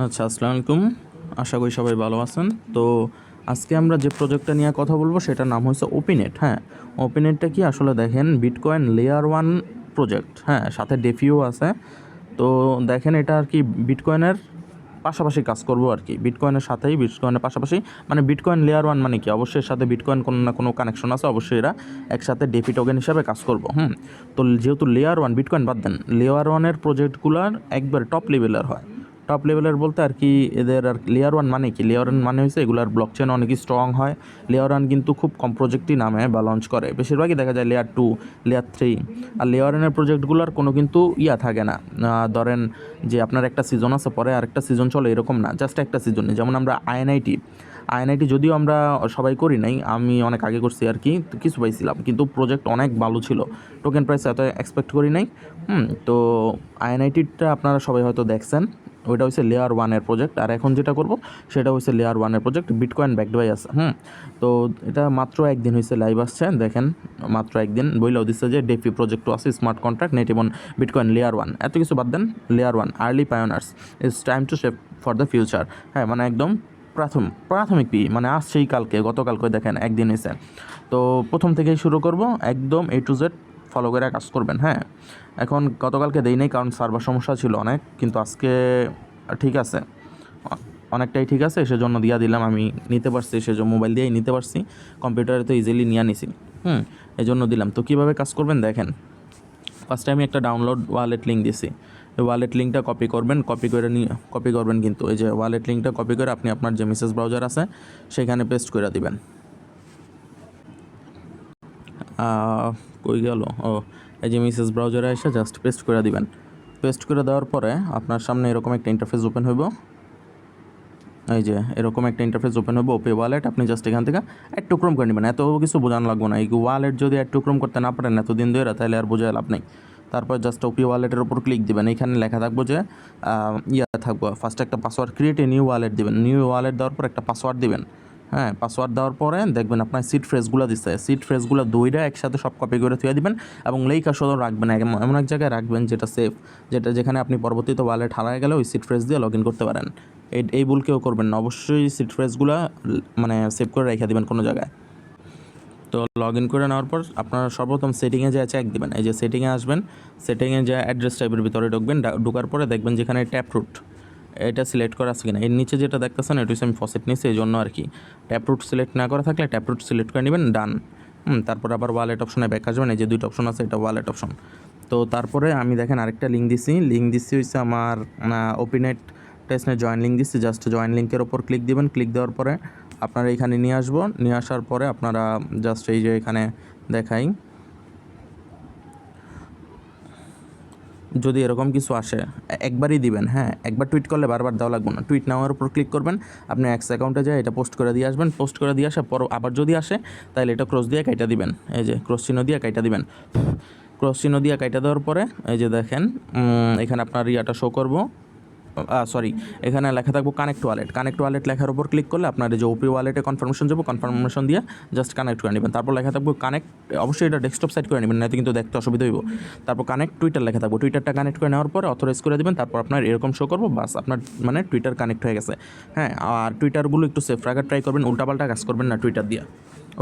আচ্ছা আসসালামু আলাইকুম। আশা করি সবাই ভালো আছেন। তো আজকে আমরা যে প্রজেক্টটা নিয়ে কথা বলব, সেটার নাম হচ্ছে ওপিনেট হ্যাঁ? ওপিনেটটা কি? আসলে দেখেন বিটকয়েন লেয়ার ওয়ান প্রজেক্ট হ্যাঁ? সাথে ডেফিও আছে। তো দেখেন, এটা আর কি বিটকয়েনের পাশাপাশি কাজ করব আর কি। বিটকয়েনের সাথেই বিটকয়েনের পাশাপাশি মানে বিটকয়েন লেয়ার ওয়ান মানে কি? অবশ্যই এর সাথে বিটকয়েন কোনো না কোনো কানেকশন আছে, অবশ্যই এরা একসাথে ডেফি টোকেন হিসাবে কাজ করব, হুম? তো যেহেতু লেয়ার ওয়ান বিটকয়েন বাদ দেন লেয়ার ওয়ানের প্রজেক্টগুলোর একবার টপ লেভেলের হয়। টপ লেভেলের বলতে আর কি এদের আর লেয়ার ওয়ান মানে কি? লেয়ার ওয়ান মানে হচ্ছে এগুলার ব্লক চেন অনেকই স্ট্রং হয়। লেয়ার ওয়ান কিন্তু খুব কম প্রজেক্টই নামে বা লঞ্চ করে। বেশিরভাগই দেখা যায় লেয়ার টু লেয়ার থ্রি আর লেয়ার ওয়ানের প্রজেক্টগুলোর কোনো কিন্তু ইয়া থাকে না। ধরেন যে আপনার একটা সিজন আছে, পরে আরেকটা সিজন চলে, এরকম না। জাস্ট একটা সিজনে যেমন আমরা আইএনআইটি আইএনআইটি যদিও আমরা সবাই করি নাই, আমি অনেক আগে করছি আর কি কিছু পাইছিলাম। কিন্তু প্রজেক্ট অনেক ভালো ছিল। টোকেন প্রাইস এত এক্সপেক্ট করি নাই। হুম, তো আইএনআইটিটা আপনারা সবাই হয়তো দেখছেন। ওইটা হচ্ছে লেয়ার ওয়ানের প্রজেক্ট আর এখন যেটা করব, সেটা হচ্ছে লেয়ার ওয়ানের প্রজেক্ট বিটকয়েন ব্যাকড বাই আছে, হুম? তো এটা মাত্র একদিন হয়েছে লাইভ আসছে, দেখেন, মাত্র একদিন। বইলেও দিচ্ছে যে ডেফি প্রজেক্টও আছে স্মার্ট কন্ট্রাক্ট নেট এবং বিটকয়েন লেয়ার ওয়ান এত কিছু বাদ দেন layer one early pioneers it's time to save for the future হ্যাঁ মানে একদম প্রাথমিক প্রাথমিক পি মানে আসছেই কালকে, গতকালকে দেখেন, একদিন হয়েছে তো প্রথম থেকেই শুরু করব, একদম এ টু জেড ফলো করে কাজ করবেন হ্যাঁ? এখন গতকালকে দেই নাই, কারণ সার্ভার সমস্যা ছিল অনেক, কিন্তু আজকে ঠিক আছে। অনেকটাই ঠিক আছে, সেজন্য দিয়া দিলাম, আমি নিতে পারছি, সেজন্য মোবাইল দিয়েই নিতে পারছি কম্পিউটারে তো ইজিলি নিয়ে নিছি, হুম? এই জন্য দিলাম। তো কীভাবে কাজ করবেন, দেখেন। ফার্স্টে আমি একটা ডাউনলোড ওয়ালেট লিঙ্ক দিছি। এই ওয়ালেট লিঙ্কটা কপি করবেন কপি করে নিয়ে কপি করবেন কিন্তু, এই যে ওয়ালেট লিঙ্কটা কপি করে আপনি আপনার যে মেসেজ ব্রাউজার আছে, সেখানে পেস্ট করে দিবেন। কই গেল? ও, এই যে মেসেজ ব্রাউজারে এসে জাস্ট পেস্ট করে দিবেন। পেস্ট করে দেওয়ার পরে আপনার সামনে এরকম একটা ইন্টারফেস ওপেন হইব। এই যে এরকম একটা ইন্টারফেস ওপেন হবে ওপে ওয়ালেট আপনি জাস্ট এখান থেকে এক টুকরম করে নেবেন। এত কিছু বোঝানো লাগবে না। এই ওয়ালেট যদি এক টুকরম করতে না পারেন এতদিন ধরে, তাহলে আর বোঝায় লাভ নেই। তারপর জাস্ট ওপি ওয়ালেটের উপর ক্লিক দিবেন। এখানে লেখা থাকব যে ইয়া থাকব। ফার্স্ট একটা পাসওয়ার্ড ক্রিয়েট নিউ ওয়ালেট দিবেন। নিউ ওয়ালেট দেওয়ার পর একটা পাসওয়ার্ড দিবেন। হ্যাঁ পাসওয়ার্ড দেওয়ার পরে দেখবেন আপনার সিট ফ্রেজগুলো দিচ্ছে সিট ফ্রেজগুলো দুইটা একসাথে সব কপি করে থুয়ে দিবেন এবং লেইকা সদর রাখবেন। এমন এক জায়গায় রাখবেন যেটা সেফ যেটা যেখানে আপনি পরবর্তীতে ওয়ালেট হারায় গেলে ওই সিট ফ্রেজ দিয়ে লগ ইন করতে পারেন। এই এই ভুল কেউ করবেন না। অবশ্যই সিট ফ্রেজগুলো মানে সেভ করে রেখে দিবেন কোনো জায়গায়। তো লগ ইন করে নেওয়ার পর আপনারা সর্বপ্রথম সেটিংয়ে যা চেক দিবেন। এই যে সেটিংয়ে আসবেন সেটিংয়ে যা অ্যাড্রেস টাইপের ভিতরে ঢুকবেন। ঢোকার পরে দেখবেন যেখানে ট্যাপ রুট এটা সিলেক্ট করা আছে কিনা? এর নিচে যেটা দেখতেছেন, এটা হচ্ছে আমি ফসেট নিচ্ছি এই জন্য আর কি। ট্যাপ রুট সিলেক্ট না করা থাকলে ট্যাপ রুট সিলেক্ট করে নেবেন ডান তারপর আবার ওয়ালেট অপশনে ব্যাক আসবেন, এই যে দুইটা অপশন আছে, এটা ওয়ালেট অপশন তো তারপরে আমি দেখেন আরেকটা লিঙ্ক দিছি। লিঙ্ক দিচ্ছি হচ্ছে আমার ওপিনেট টেস্টনে জয়েন লিঙ্ক দিচ্ছি জাস্ট জয়েন লিঙ্কের ওপর ক্লিক দিবেন ক্লিক দেওয়ার পরে আপনারা এখানে নিয়ে আসব। নিয়ে আসার পরে আপনারা জাস্ট এই যে এখানে দেখাই। যদি এরকম কিছু আসে, একবারই দিবেন হ্যাঁ? একবার টুইট করলে বারবার দেওয়া লাগবে না। টুইট নেওয়ার উপর ক্লিক করবেন, আপনি এক্স অ্যাকাউন্টে যায় এটা পোস্ট করে দিয়ে আসবেন। পোস্ট করে দিয়ে আসার পর আবার যদি আসে, তাহলে এটা ক্রস দিয়ে কাইটা দিবেন। এই যে ক্রস চিহ্ন দিয়ে কাইটা দিবেন। ক্রস চিহ্ন দিয়ে কাইটা দেওয়ার পরে, এই যে দেখেন এখানে আপনার ইয়াটা শো করব। সরি এখানে লেখা থাকব কানেক্ট ওয়ালেট কানেক্ট ওয়ালেট লেখার উপর ক্লিক করলে আপনার যে ওপি ওয়ালেটে কনফার্মেশন যাব কনফার্মেশন দিয়ে জাস্ট কানেক্ট করে নেবেন। তারপর লেখা থাকব কানেক্ট অবশ্যই এটা ডেস্কটপ সাইড করে নেবেন নয়তো কিন্তু দেখতে অসুবিধা হইব। তারপর কানেক্ট টুইটার লেখা থাকব। টুইটারটা কানেক্ট করে নেওয়ার পরে অথরাইজ করে দেবেন, তারপর আপনার এরকম শো করব, বাস আপনার মানে টুইটার কানেক্ট হয়ে গেছে। হ্যাঁ আর টুইটারগুলো একটু সেফ রাখার ট্রাই করবেন, উল্টাপাল্টা কাজ করবেন না টুইটার দিয়ে।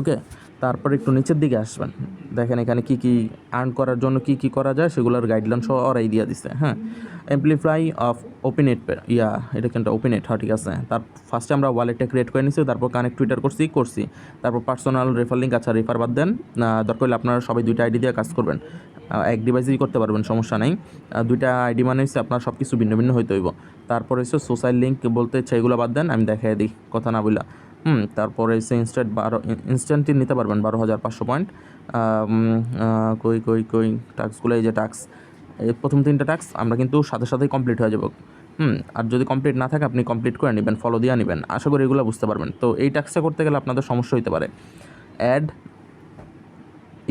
ওকে তারপর একটু নিচের দিকে আসবেন। দেখেন এখানে কি কি আর্ন করার জন্য কি কি করা যায়, সেগুলোর গাইডলাইন সহ ওরাই দিয়ে দিছে হ্যাঁ। এমপ্লিফাই অফ ওপিনেট ইয়া, এটা কিন্তু ওপিনেট হ্যাঁ ঠিক আছে। তার ফার্স্টে আমরা ওয়ালেটটা ক্রিয়েট করে নিছি, তারপর কানেক্ট টুইটার করছি করছি। তারপর পার্সোনাল রেফার লিঙ্ক আচ্ছা রেফার বাদ দেন। দরকার হলে আপনারা সবাই দুইটা আইডি দিয়ে কাজ করবেন। এক ডিভাইসেই করতে পারবেন, সমস্যা নেই। দুইটা আইডি মানে হচ্ছে আপনার সব কিছু ভিন্ন ভিন্ন হইতে হইব। তারপর হচ্ছে সোশ্যাল লিঙ্ক বলতে হচ্ছে এগুলো বাদ দেন, আমি দেখাই দিই, কথা না বললা হুম, তারপরে হচ্ছে ইনস্ট্যান্ট বারো ইনস্ট্যান্টই নিতে পারবেন বারো হাজার পাঁচশো পয়েন্ট কই কই কই টাস্কগুলো এই যে টাস্ক এই প্রথম তিনটা টাস্ক আমরা কিন্তু সাথে সাথেই কমপ্লিট হয়ে যাব। হুম, আর যদি কমপ্লিট না থাকে আপনি কমপ্লিট করে নেবেন ফলো দিয়ে নেবেন। আশা করি এগুলো বুঝতে পারবেন। তো এই টাস্কটা করতে গেলে আপনাদের সমস্যা হতে পারে। অ্যাড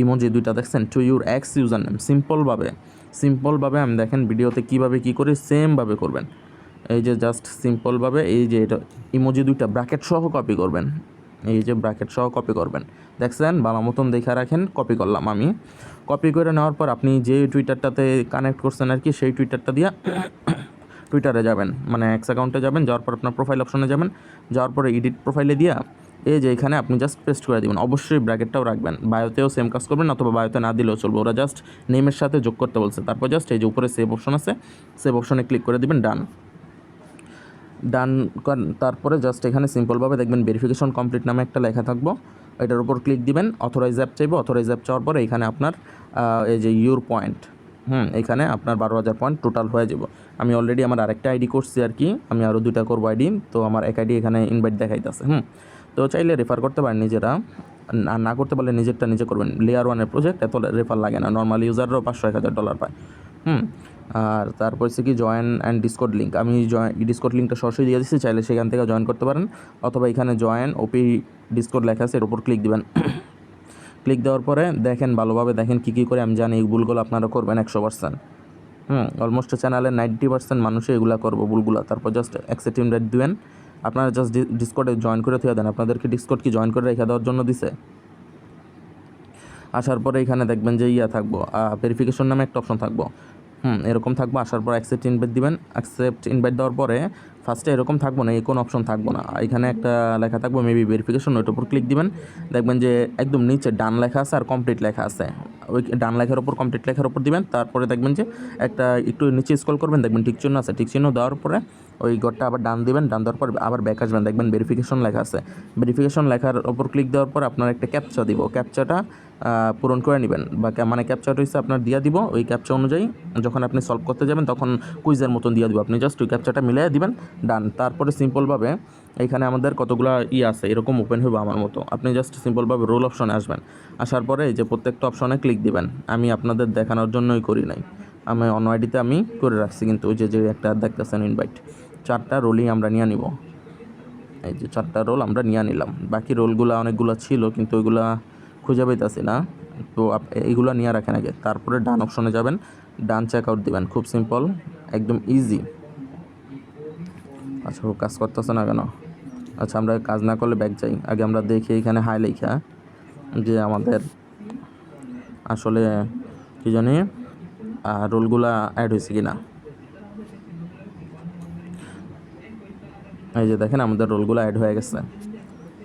ইমোজি দুইটা দেখছেন to your X user name সিম্পলভাবে সিম্পলভাবে আমি দেখেন ভিডিওতে কীভাবে কী করে সেমভাবে করবেন। এই যে জাস্ট সিম্পলভাবে এই যে এটা ইমোজি দুইটা ব্র্যাকেট সহ কপি করবেন। এই যে ব্র্যাকেট সহ কপি করবেন। দেখছেন? ভালো মতন দেখা রাখেন কপি করলাম আমি। কপি করে নেওয়ার পর আপনি যে টুইটারটাতে কানেক্ট করছেন আর কি, সেই টুইটারটা দিয়ে টুইটারে যাবেন। মানে এক্স অ্যাকাউন্টে যাবেন, যাওয়ার পর আপনার প্রোফাইল অপশনে যাবেন। যাওয়ার পরে এডিট প্রোফাইলে দিয়া এই যে এখানে আপনি জাস্ট পেস্ট করে দিবেন। অবশ্যই ব্র্যাকেটটাও রাখবেন। বায়োতেও সেম কাজ করবেন, অথবা বায়োতে না দিলেও চলবে। ওরা জাস্ট নেমের সাথে যোগ করতে বলছে। তারপর জাস্ট এই যে উপরে সেভ অপশন আছে সেভ অপশনে ক্লিক করে দিবেন ডান ডান তারপরে জাস্ট এখানে সিম্পলভাবে দেখবেন ভেরিফিকেশন কমপ্লিট নামে একটা লেখা থাকব। এটার উপর ক্লিক দিবেন অথরাইজ অ্যাপ চাইব অথরাইজ অ্যাপ চাওয়ার পরে এখানে আপনার এই যে ইউর পয়েন্ট হুম, এখানে আপনার বারো হাজার পয়েন্ট টোটাল হয়ে যাব। আমি অলরেডি আমার আরেকটা আইডি করছি আর কি, আমি আরও দুইটা করব আইডি তো আমার এক আইডি এখানে ইনভাইট দেখাইতেছে, হুম। তো চাইলে রেফার করতে পারেন নিজেরা আর না করতে পারলে নিজেরটা নিজে করবেন। লেয়ার ওয়ানের প্রজেক্ট এত রেফার লাগে না নর্মাল ইউজাররাও পাঁচশো, এক হাজার ডলার পায়, হুম। আর তারপর হচ্ছে কি জয়েন অ্যান্ড ডিসকোড লিঙ্ক আমি জয়েন ডিসকোড লিঙ্কটা সরাসরি দিয়ে দিচ্ছি, চাইলে সেখান থেকে জয়েন করতে পারেন। অথবা এখানে জয়েন ওপি ডিসকোড লেখা আছে, এর উপর ক্লিক দিবেন। ক্লিক দেওয়ার পরে দেখেন ভালোভাবে দেখেন কী কী করে, আমি জানি এই ভুলগুলো আপনারা করবেন একশো পার্সেন্ট হুম অলমোস্ট চ্যানেলের নাইনটি পার্সেন্ট মানুষই এগুলো করব ভুলগুলো। তারপর জাস্ট অ্যাকসেপ্ট রেট দিবেন। আপনারা জাস্ট ডিসকোডে জয়েন করে থুয়ে দেন। আপনাদেরকে ডিসকোড কি জয়েন করে রেখে দেওয়ার জন্য দিছে? আসার পরে এখানে দেখবেন যে ইয়া থাকব ভেরিফিকেশন নামে একটা অপশন থাকব। হুম, এরকম থাকব, আসার পর অ্যাকসেপ্ট ইনভাইট দিবেন। অ্যাকসেপ্ট ইনভাইট দেওয়ার পরে ফার্স্টে এরকম থাকব না, এই কোনো অপশন থাকব না। এখানে একটা লেখা থাকব মেবি ভেরিফিকেশন ওইটার উপর ক্লিক দিবেন। দেখবেন যে একদম নিচে ডান লেখা আছে আর কমপ্লিট লেখা আছে। ওই ডান লেখার উপর কমপ্লিট লেখার উপর দিবেন। তারপরে দেখবেন যে একটা একটু নিচে স্কল করবেন, দেখবেন টিক চিহ্ন আছে। টিক চিহ্ন দেওয়ার পরে ওই ঘরটা আবার ডান দিবেন, ডান দেওয়ার পর আবার ব্যাক আসবেন। দেখবেন ভেরিফিকেশন লেখা আছে। ভেরিফিকেশন লেখার ওপর ক্লিক দেওয়ার পর আপনার একটা ক্যাপচা দিব। ক্যাপচাটা পূরণ করে নেবেন। বা মানে ক্যাপচাটা হচ্ছে আপনার দিয়ে দিব। ওই ক্যাপচা অনুযায়ী যখন আপনি সলভ করতে যাবেন, তখন কুইজের মতন দিয়ে দিব। আপনি জাস্ট ওই ক্যাপচাটা মিলিয়ে দিবেন ডান তারপরে সিম্পলভাবে এখানে আমাদের কতগুলো ই আছে, এরকম ওপেন হবে আমার মতো। আপনি জাস্ট সিম্পলভাবে রোল অপশনে আসবেন। আসার পরে এই যে প্রত্যেকটা অপশনে ক্লিক দিবেন। আমি আপনাদের দেখানোর জন্যই করি নাই। আমি অন্য আইডিতে আমি করে রাখছি, কিন্তু ওই যে যে একটা দেখতেছেন ইনভাইট চারটা রোলই আমরা নিয়ে নিব। এই যে চারটা রোল আমরা নিয়ে নিলাম। বাকি রোলগুলো অনেকগুলো ছিল, কিন্তু ওইগুলা খুঁজে পাইতেছি না। তো এইগুলো নিয়ে রাখেন আগে। তারপরে ডান অপশনে যাবেন। ডান চেক আউট দিবেন। খুব সিম্পল, একদম ইজি। আচ্ছা ও কাজ করতেছে না কেন? আচ্ছা আমরা কাজ না করলে ব্যাগ যাই আগে আমরা দেখি এখানে হাই লেখা যে আমাদের আসলে কী জানি রোলগুলা অ্যাড হয়েছে কি না এই যে দেখেন আমাদের রোলগুলো অ্যাড হয়ে গেছে।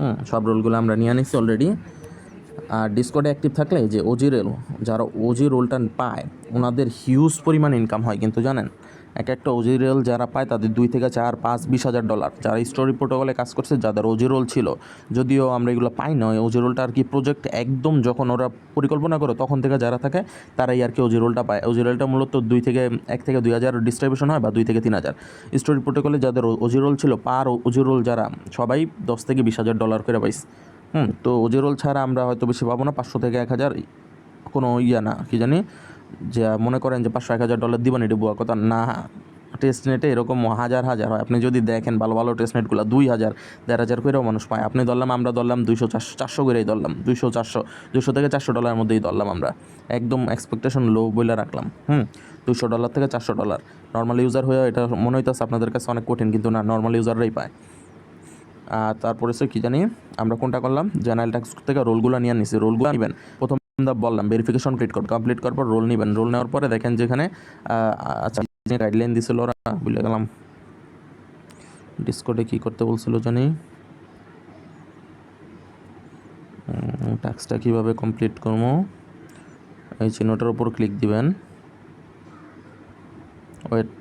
হুম, সব রোলগুলো আমরা নিয়ে নিচ্ছি অলরেডি আর ডিসকোডে অ্যাক্টিভ থাকলে যে ওজি রেল যারা ওজি রোলটা পায়, ওনাদের হিউজ পরিমাণ ইনকাম হয়, কিন্তু জানেন? এক একটা ওজি রেল যারা পায় তাদের দুই থেকে চার, পাঁচ, বিশ হাজার ডলার যারা স্টোরি প্রোটোকলে কাজ করছে, যাদের ওজি রোল ছিল, যদিও আমরা এগুলো পাই না ওজি রোলটা আর কি প্রজেক্ট একদম যখন ওরা পরিকল্পনা করে, তখন থেকে যারা থাকে, তারাই আর কি ওজি রোলটা পায়। ওজি রোলটা মূলত দুই থেকে, এক থেকে দুই হাজার ডিস্ট্রিবিউশন হয় বা দুই থেকে তিন হাজার। স্টোরি প্রোটোকলে যাদের ওজি রোল ছিল, পার ওজি রোল যারা, সবাই দশ থেকে বিশ হাজার ডলার করে পাইছে। হুম, তো ওজি রোল ছাড়া আমরা হয়তো বেশি পাবো না, পাঁচশো থেকে এক হাজার, কোনো ইয়া না, কি জানি? যে মনে করেন যে পাঁচশো এক হাজার ডলার দিবেন এটা বুয়া, কথা না। টেস্ট নেটে এরকম হাজার হাজার হয়। আপনি যদি দেখেন ভালো ভালো টেস্ট নেটগুলো দুই হাজার, দেড় হাজার করেও মানুষ পায়। আপনি ধরলাম, আমরা ধরলাম দুইশো চারশো চারশো করেই ধরলাম। দুইশো চারশো দুশো থেকে চারশো ডলারের মধ্যেই ধরলাম আমরা। একদম এক্সপেকটেশন লো বলে রাখলাম। হুম? দুশো ডলার থেকে চারশো ডলার নর্মাল ইউজার হয়ে এটা মনে হইতেছে আপনাদের কাছে অনেক কঠিন, কিন্তু না নর্মাল ইউজাররাই পায়। আর তারপরে সে কী জানি, আমরা কোনটা করলাম? জেনারেল ট্যাক্স থেকে রোলগুলো নিয়ে নিছি। রোলগুলো নেবেন। প্রথম বললাম ভেরিফিকেশন ক্রিয়েট করুন কমপ্লিট করার পর রোল নেবেন। রোল নেওয়ার পরে দেখেন যেখানে আচ্ছা যে গাইডলাইন দিছিল ওরা, ভুলে গেলাম। ডিসকোডে কী করতে বলছিল জানি? টাস্কটা কীভাবে কমপ্লিট করব? এই চিহ্নটার উপর ক্লিক দিবেন। ওয়েট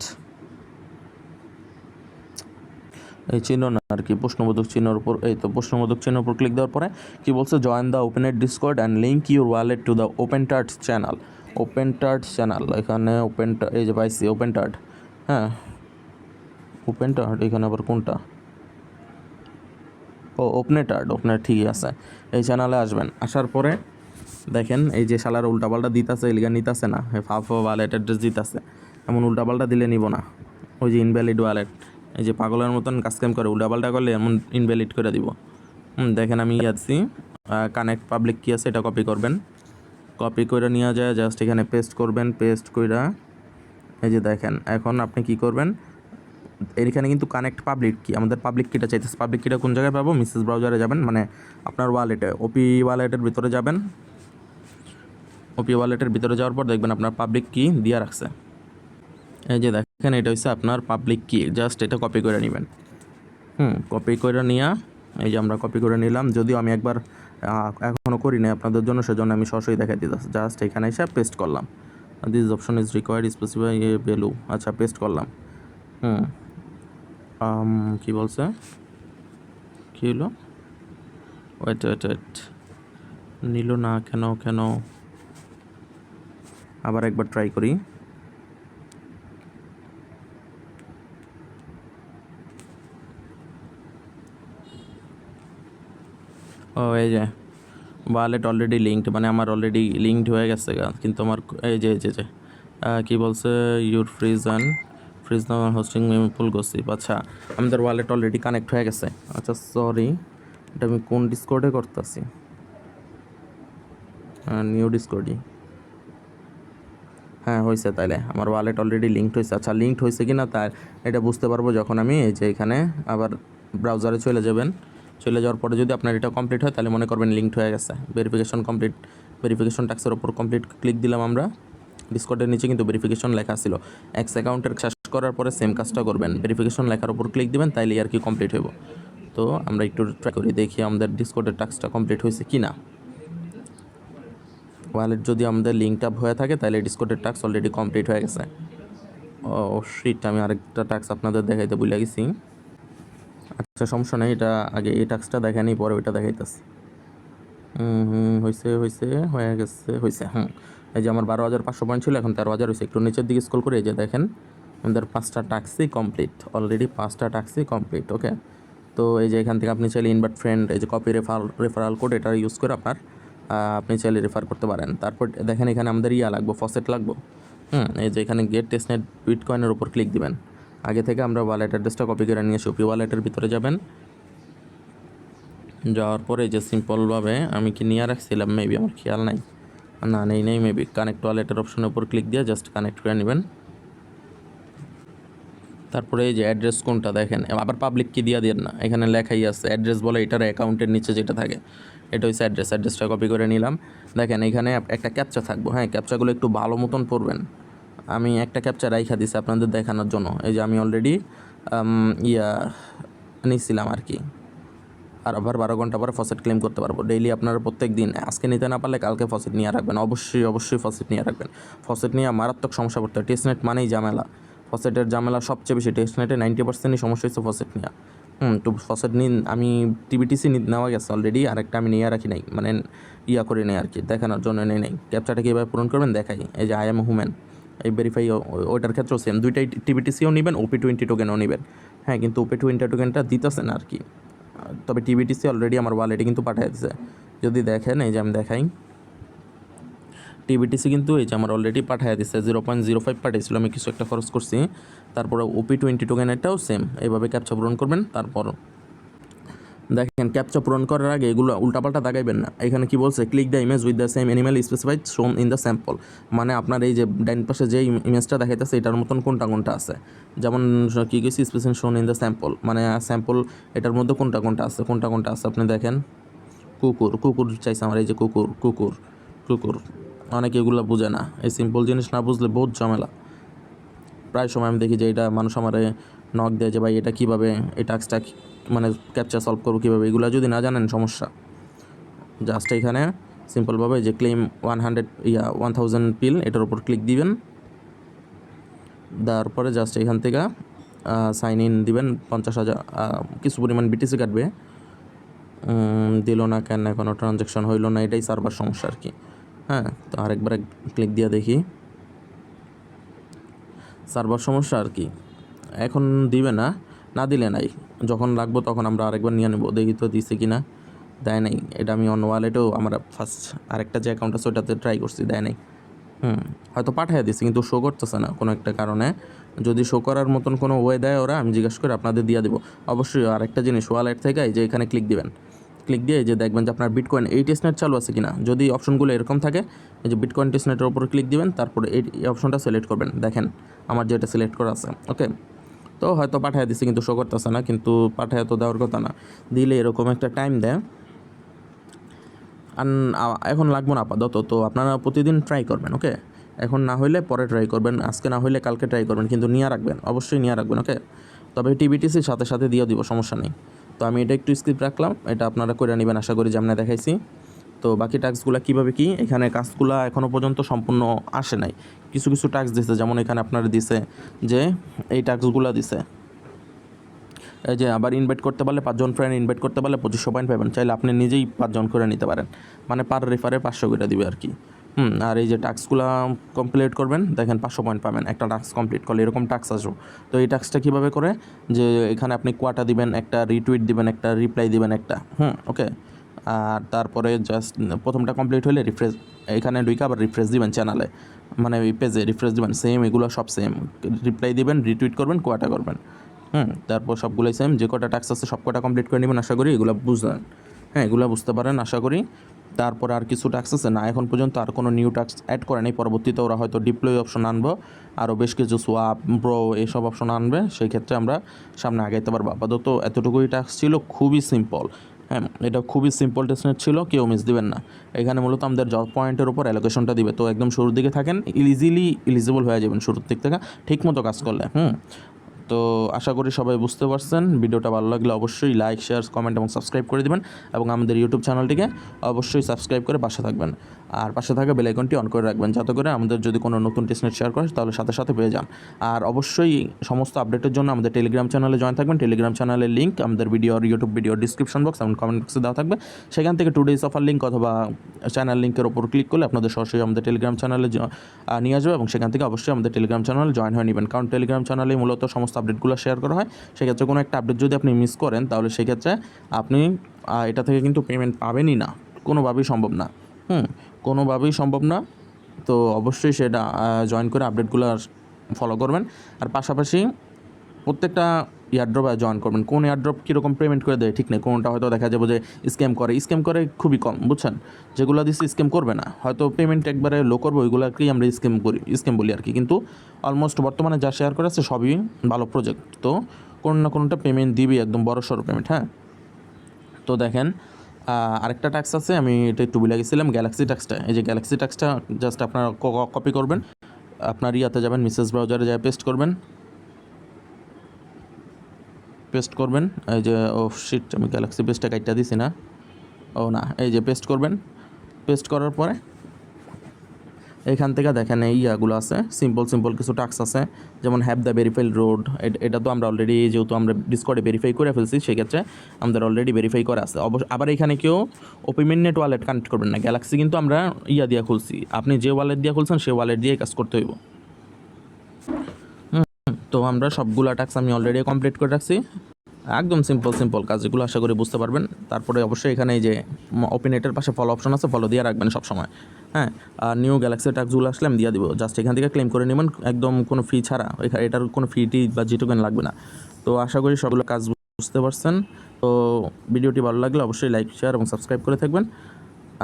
এই চিহ্ন না। আর কি প্রশ্নবোধক চিহ্নের উপর, এই তো প্রশ্নবোধক চিহ্নের উপর ক্লিক দেওয়ার পরে কি বলছে জয়েন দ্য ওপেনের discord and link your wallet to the open tarts channel open tarts channel এখানে ওপেন এই যে পাইছি ওপেন টার্ট হ্যাঁ। ওপেন টার্ট এখানে আবার কোনটা? ও ওপনে টার্ট ওপনে ঠিকই আছে। এই চ্যানেলে আসবেন, আসার পরে দেখেন এই যে শালার উল্টাপাল্টা দিতেছে, এলিগা নিতেছে না ফাফ ওয়ালেট অ্যাড্রেস দিতেছে। এমন উল্টাপাল্টা দিলে নিব না, ওই যে ইনভ্যালিড ওয়ালেট এই যে পাগলের মতন কাজ কাম করে, উল্টাপাল্টা করলে এমন ইনভ্যালিড করে দিব। হুম, দেখেন আমি আছি কানেক্ট পাবলিক কী আছে এটা কপি করবেন। কপি করে নিয়ে যায় জাস্ট এখানে পেস্ট করবেন পেস্ট কইরা, এই যে দেখেন, এখন আপনি কি করবেন, এখানে কিন্তু কানেক্ট পাবলিক কি, আমাদের পাবলিক কিটা চাইতেছে পাবলিক কিটা কোন জায়গায় পাবো? মিসেস ব্রাউজারে যাবেন মানে আপনার ওয়ালেটে ওপি ওয়ালেটের ভিতরে যাবেন। ওপি ওয়ালেটের ভিতরে যাওয়ার পর দেখবেন আপনার পাবলিক কি দিয়ে রাখছে। এই যে দেখেন এখানে এটা হচ্ছে আপনার পাবলিক কি জাস্ট এটা কপি করে নেবেন। হুম কপি করে নিয়ে, এই যে আমরা কপি করে নিলাম, যদিও আমি একবার এখনও করি নাই আপনাদের জন্য, সেজন্য আমি সরাসরি দেখা দিতেছি জাস্ট এখানে এসে পেস্ট করলাম। This option is required specify a value আচ্ছা পেস্ট করলাম। হুম কি বলছে? কী হলো? ওয়েট ওয়েট ওয়েট নিল না, কেন কেন? আবার একবার ট্রাই করি। ও, এই যে ওয়ালেট অলরেডি লিঙ্কড মানে আমার অলরেডি লিঙ্কড হয়ে গেছে। কিন্তু আমার এই যে এই যে যে কী বলছে ইউর ফ্রিজ অ্যান্ড ফ্রিজ না হোস্টিং ফুল গসিপ আচ্ছা আমাদের ওয়ালেট অলরেডি কানেক্ট হয়ে গেছে আচ্ছা সরি এটা আমি কোন ডিসকর্ডে করতেছি নিউ ডিসকর্ডই হ্যাঁ হয়েছে তাইলে, আমার ওয়ালেট অলরেডি লিঙ্কড হয়েছে আচ্ছা লিঙ্কড হয়েছে কি না তার, এটা বুঝতে পারব যখন আমি, এই যে এখানে আবার ব্রাউজারে চলে যাবেন চলে যাওয়ার পরে যদি আপনার এটা কমপ্লিট হয়, তাহলে মনে করবেন লিঙ্কড হয়ে গেছে। ভেরিফিকেশন কমপ্লিট ভেরিফিকেশন ট্যাক্সের ওপর কমপ্লিট ক্লিক দিলাম আমরা। ডিসকর্ডের নিচে কিন্তু ভেরিফিকেশন লেখা ছিল। এক্স অ্যাকাউন্টের শেষ করার পরে সেম কাজটা করবেন। ভেরিফিকেশন লেখার ওপর ক্লিক দিবেন তাইলে আর কি কমপ্লিট হইব। তো আমরা একটু ট্রাই করি, দেখি আমাদের ডিসকর্ডের টাস্কটা কমপ্লিট হয়েছে কি না ওয়ালেট যদি আমাদের লিঙ্ক আপ হয়ে থাকে তাহলে ডিসকোডের টাস্ক অলরেডি কমপ্লিট হয়ে গেছে। ও শিট আমি আরেকটা টাস্ক আপনাদের দেখাইতে ভুলে গেছি। আচ্ছা সমস্যা নেই, এটা আগে এই টাস্কটা দেখানি পরে ওইটা দেখাইতেছে। হুম হুম হয়েছে হয়েছে হয়ে গেছে হয়েছে হুম। এই যে আমার বারো হাজার পাঁচশো পয়েন্ট ছিল, এখন তেরো হাজার হয়েছে একটু নিচের দিকে স্কল করে এই যে দেখেন, আমাদের পাঁচটা টাক্সই কমপ্লিট অলরেডি পাঁচটা টাক্সই কমপ্লিট ওকে তো এই যে এখান থেকে আপনি চাইলে ইনভার্ট ফ্রেন্ড এই যে কপি রেফার রেফারাল কোড এটা ইউজ করে আপনার আপনি চাইলে রেফার করতে পারেন। তারপর দেখেন এখানে আমাদের ইয়া লাগবো ফসেট লাগবো, হুম? এই যে এখানে গেট টেস্টনেট বিটকয়েনের উপর ক্লিক দিবেন। আগে থেকে আমরা ওয়ালেট অ্যাড্রেসটা কপি করে নিয়ে সুপি ওয়ালেটের ভিতরে যাবেন। যাওয়ার পরে যে সিম্পলভাবে আমি কি নিয়ে রাখছিলাম? মেবি আমার খেয়াল নাই। না, নেই নেই মেবি কানেক্ট ওয়ালেটের অপশনের উপর ক্লিক দিয়ে জাস্ট কানেক্ট করে নেবেন। তারপরে এই যে অ্যাড্রেস কোনটা দেখেন? আবার পাবলিক কি দিয়ে দেন না। এখানে লেখাই আছে অ্যাড্রেস বলে এটার অ্যাকাউন্টের নিচে যেটা থাকে। এটা হচ্ছে অ্যাড্রেস অ্যাড্রেসটা কপি করে নিলাম। দেখেন, এখানে একটা ক্যাপচা থাকব। হ্যাঁ ক্যাপচাগুলো একটু ভালো মতন পড়বেন। আমি একটা ক্যাপচার রাইখা দিছি আপনাদের দেখানোর জন্য। এই যে আমি অলরেডি ইয়া নিছিলাম আর কি। আর আবার বারো ঘণ্টা পরে ফসেট ক্লেম করতে পারব। ডেইলি আপনারা প্রত্যেক দিন আজকে নিতে না পারলে কালকে ফসেট নিয়ে রাখবেন। অবশ্যই অবশ্যই ফসেট নিয়ে রাখবেন। ফসেট নিয়ে মারাত্মক সমস্যা পড়তে হয়। টেস্টনেট মানেই ঝামেলা। ফসেটের ঝামেলা সবচেয়ে বেশি। টেস্টনেটে নাইনটি পার্সেন্টই সমস্যা হচ্ছে ফসেট নিয়ে। হুম, তো ফসেট নিন, আমি টিবিটিসি নেওয়া গেছে অলরেডি আরেকটা আমি নিয়ে রাখি নাই। মানে ইয়া করে নেই আর কি। দেখানোর জন্য নেই নেই। ক্যাপচাটা কীভাবে পূরণ করবেন? দেখাই। এই যে আই এম হুম্যান এই ভেরিফাই ওইটার ক্ষেত্রেও সেম দুইটাই টিবিটিসিও নেবেন ওপি টোয়েন্টি টোকেনও নেবেন। হ্যাঁ কিন্তু ওপি টোয়েন্টি টোকেনটা দিতেছে না আর কি। তবে টিবিটিসি অলরেডি আমার ওয়ালেটে কিন্তু পাঠিয়ে দিছে যদি দেখেন, এই যে আমি দেখাই। টিবিটিসি কিন্তু এই যে আমার অলরেডি পাঠিয়ে দিচ্ছে জিরো পয়েন্ট জিরো ফাইভ পাঠিয়েছিল আমি কিছু একটা খরচ করছি। তারপরে ওপি টোয়েন্টি টোকেনেরটাও সেম এইভাবে ক্যাপচা পূরণ করবেন তারপর দেখেন ক্যাপচা পূরণ করার আগে এগুলো উল্টাপাল্টা দাগাইবেন না। এখানে কি বলছে? Click the image with the same animal specified shown in the sample মানে আপনার এই যে ডাইন পাশে যে ইমেজটা দেখাইতেছে, এটার মতন কোনটা কোনটা আছে? যেমন কী গেছি specific shown in the sample মানে স্যাম্পল এটার মধ্যে কোনটা কোনটা আছে? কোনটা কোনটা আছে? আপনি দেখেন। কুকুর কুকুর চাইছে আমার এই যে কুকুর কুকুর কুকুর। অনেকে এগুলো বুঝে না। এই সিম্পল জিনিস না বুঝলে বহুত ঝামেলা। প্রায় সময় আমি দেখি যে এটা মানুষ আমারে নক দেয় যে, ভাই, এটা কীভাবে এই টাস্কটা মানে ক্যাপচার সলভ করব কীভাবে? এগুলো যদি না জানেন, সমস্যা। জাস্ট এখানে সিম্পলভাবে যে claim one hundred yeah one thousand pill এটার উপর ক্লিক দিবেন। দেওয়ার পরে জাস্ট এখান থেকে সাইন ইন দিবেন। পঞ্চাশ হাজার কিছু পরিমাণ বিটিসি কাটবে। দিল না কেন এখনও ট্রানজ্যাকশন হইল না, এটাই সার্ভার সমস্যা আর কি। হ্যাঁ তো আরেকবার ক্লিক দিয়ে দেখি। সার্ভার সমস্যা আর কি। এখন দিবে না। না দিলে নাই। যখন লাগবো তখন আমরা আরেকবার নিয়ে নেব। দেখি তো দিছে কি না দেয় নাই। এটা আমি অন্য ওয়ালেটেও আমরা ফার্স্ট আরেকটা যে অ্যাকাউন্ট আছে ওটাতে ট্রাই করছি, দেয় নাই। হুম, হয়তো পাঠিয়ে দিচ্ছে কিন্তু শো করতেছে না কোনো একটা কারণে। যদি শো করার মতন কোনো ওয়ে দেয় ওরা, আমি জিজ্ঞাসা করে আপনাদের দিয়ে দেবো। অবশ্যই আরেকটা জিনিস ওয়ালেট থেকে যে এখানে ক্লিক দিবেন। ক্লিক দিয়ে যে দেখবেন যে আপনার বিটকয়েন এই টেস্টনেট চালু আছে কিনা। যদি অপশনগুলো এরকম থাকে, এই যে বিটকয়েন টেস্টনেটের উপর ক্লিক দিবেন, তারপরে এই অপশনটা সিলেক্ট করবেন। দেখেন, আমার যেটা সিলেক্ট করা আছে ওকে তো হয়তো পাঠিয়ে দিচ্ছে কিন্তু শো করতেছে না, কিন্তু পাঠিয়ে তো দেওয়ার কথা না। দিলে এরকম একটা টাইম দেয়। আর এখন লাগবো না আপাতত, তো আপনারা প্রতিদিন ট্রাই করবেন ওকে এখন না হলে পরে ট্রাই করবেন, আজকে না হলে কালকে ট্রাই করবেন, কিন্তু নিয়ে রাখবেন, অবশ্যই নিয়ে রাখবেন ওকে তবে টিবিটিসির সাথে সাথে দিয়ে দিব, সমস্যা নেই। তো আমি এটা একটু স্ক্রিপ্ট রাখলাম, এটা আপনারা করে নেবেন, আশা করি যেমন দেখাইছি। তো বাকি টাস্কগুলো কীভাবে কি? এখানে কাজগুলো এখনও পর্যন্ত সম্পূর্ণ আসে নাই। কিছু কিছু টাস্ক দিছে, যেমন এখানে আপনারা দিছে যে, এই টাস্কগুলো দিছে। এই যে আবার ইনভাইট করতে পারলে পাঁচজন ফ্রেন্ড ইনভাইট করতে পারলে পঁচিশশো পয়েন্ট পাবেন। চাইলে আপনি নিজেই পাঁচজন করে নিতে পারেন। মানে পার রেফারে পাঁচশো করে দিবে আর কি। হুম, আর এই যে টাস্কগুলো কমপ্লিট করবেন, দেখেন পাঁচশো পয়েন্ট পাবেন। একটা টাস্ক কমপ্লিট করলে এরকম টাস্ক আসবে। তো এই টাস্কটা কীভাবে করে? যে এখানে আপনি কোয়াটা দিবেন, একটা রিটুইট দিবেন, একটা রিপ্লাই দিবেন, একটা। হুম ওকে আর তারপরে জাস্ট প্রথমটা কমপ্লিট হলে রিফ্রেশ এখানে ঢুকে আবার রিফ্রেশ দিবেন চ্যানেলে মানে ওই পেজে রিফ্রেশ দিবেন সেম এগুলো সব সেম রিপ্লাই দিবেন রিটুইট করবেন, কোয়াটা করবেন। হুম, তারপর সবগুলোই সেম যে কটা টাস্ক আছে সব কটা কমপ্লিট করে নেবেন, আশা করি এগুলো বুঝলেন। হ্যাঁ এগুলো বুঝতে পারেন, আশা করি। তারপর আর কিছু টাস্ক আছে, না, এখন পর্যন্ত আর কোনো নিউ টাস্ক অ্যাড করে নেই। পরবর্তীতে ওরা হয়তো ডিপ্লয় অপশন আনব। আরও বেশ কিছু সোয়াপ ব্রো এইসব অপশন আনবে। সেই ক্ষেত্রে আমরা সামনে আগাইতে পারব। আপাতত এতটুকুই টাস্ক ছিল, খুবই সিম্পল হ্যাঁ এটা খুবই সিম্পল টেস্টনেট ছিল, কেউ মিস দিবেন না। এখানে মূলত আমাদের জব পয়েন্টের উপর অ্যালোকেশনটা দিবে। তো একদম শুরুর দিকে থাকেন ইজিলি ইলিজিবল হয়ে যাবেন শুরুর দিক থেকে, ঠিকমতো কাজ করলে, হুম। তো আশা করি সবাই বুঝতে পারছেন। ভিডিওটা ভালো লাগলে অবশ্যই লাইক শেয়ার কমেন্ট এবং সাবস্ক্রাইব করে দিবেন এবং আমাদের ইউটিউব চ্যানেলটিকে অবশ্যই সাবস্ক্রাইব করে পাশে থাকবেন। আর পাশে থাকা বেল আইকনটি অন করে রাখবেন। যাতে করে আমাদের যদি কোনো নতুন টেস্টনেট শেয়ার করে, তাহলে সাথে সাথে পেয়ে যান। আর অবশ্যই সমস্ত আপডেটের জন্য আমাদের টেলিগ্রাম চ্যানেলে জয়েন থাকবেন। টেলিগ্রাম চ্যানেলের লিঙ্ক আমাদের video YouTube video description box এবং কমেন্ট বক্সে দেওয়া থাকবে। সেখান থেকে টু ডেজ অফার লিঙ্ক অথবা চ্যানেল লিঙ্কের ওপর ক্লিক করলে আপনাদের সরাসরি আমাদের টেলিগ্রাম চ্যানেলে নিয়ে আসবে এবং সেখান থেকে অবশ্যই আমাদের টেলিগ্রাম চ্যানেল জয়েন হয়ে নেবেন। কারণ টেলিগ্রাম চ্যানেলে মূলত সমস্ত আপডেটগুলো শেয়ার করা হয়। সেক্ষেত্রে কোনো একটা আপডেট যদি আপনি মিস করেন, তাহলে সেক্ষেত্রে আপনি এটা থেকে কিন্তু পেমেন্ট পাবেনই না। কোনোভাবেই সম্ভব না। হুম, কোনোভাবেই সম্ভব না। তো অবশ্যই সেটা জয়েন করে আপডেটগুলো ফলো করবেন। আর পাশাপাশি প্রত্যেকটা ইয়ারড্রপ জয়েন করবেন। কোন ইয়ারড্রপ কীরকম পেমেন্ট করে দেয় ঠিক নেই। কোনটা হয়তো দেখা যাবে যে স্ক্যাম করে। স্ক্যাম করে খুবই কম, বুঝছেন? যেগুলো দিচ্ছে স্ক্যাম করবে না। হয়তো পেমেন্ট একবারে লো করবে, ওইগুলোকেই আমরা স্ক্যাম করি স্ক্যাম বলি আর কি কিন্তু অলমোস্ট বর্তমানে যা শেয়ার করে আছে সবই ভালো প্রজেক্ট তো কোনো না কোনোটা পেমেন্ট দিবি একদম বড় সড়ো পেমেন্ট হ্যাঁ? তো দেখেন আরেকটা ট্যাক্স আছে, আমি এটা একটু ভুলে গেছিলাম গ্যালাক্সি ট্যাক্সটা এই যে গ্যালাক্সি ট্যাক্সটা জাস্ট আপনারা কপি করবেন। আপনার ইয়াতে যাবেন মিসেস ব্রাউজারে যা পেস্ট করবেন। পেস্ট করবেন, এই যে, ও শিট আমি গ্যালাক্সি পেস্টটা কাইটটা দিছি না। ও না, এই যে পেস্ট করবেন। পেস্ট করার পরে এখান থেকে দেখেন এই ইয়াগুলো আছে। সিম্পল সিম্পল কিছু টাক্স আছে। যেমন হ্যাভ দ্য ভেরিফাইড রোড এটা তো আমরা অলরেডি যেহেতু আমরা ডিসকর্ডে ভেরিফাই করে ফেলছি, সেক্ষেত্রে আমাদের অলরেডি ভেরিফাই করা আছে। অবশ্য, আবার এখানে কেউ ওপেমেন্ট নেট ওয়ালেট কানেক্ট করবেন না। গ্যালাক্সি কিন্তু আমরা ইয়া দিয়ে খুলছি। আপনি যে ওয়ালেট দিয়ে খুলছেন সেই ওয়ালেট দিয়ে কাজ করতে হইব। তো আমরা সবগুলো টাক্স আমি অলরেডি কমপ্লিট করে রাখছি। একদম সিম্পল সিম্পল কাজ এগুলো আশা করি বুঝতে পারবেন। তারপরে অবশ্যই এখানে যে ওপেনেটের পাশে ফলো অপশন আছে ফলো দিয়ে রাখবেন সবসময়। হ্যাঁ আর নিউ গ্যালাক্সি ট্যাক্সগুলো আসলে আমি দিয়ে দিব। জাস্ট এখান থেকে ক্লেম করে নেবেন, একদম কোনো ফি ছাড়া। এটার কোনো ফি টি বা যেটুকুন লাগবে না। তো আশা করি সবগুলো কাজ বুঝতে পারছেন। তো ভিডিওটি ভালো লাগলে অবশ্যই লাইক শেয়ার এবং সাবস্ক্রাইব করে থাকবেন।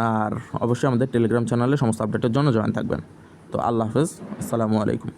আর অবশ্যই আমাদের টেলিগ্রাম চ্যানেলে সমস্ত আপডেটের জন্য জয়েন থাকবেন। তো আল্লাহ হাফেজ। আসসালামু আলাইকুম।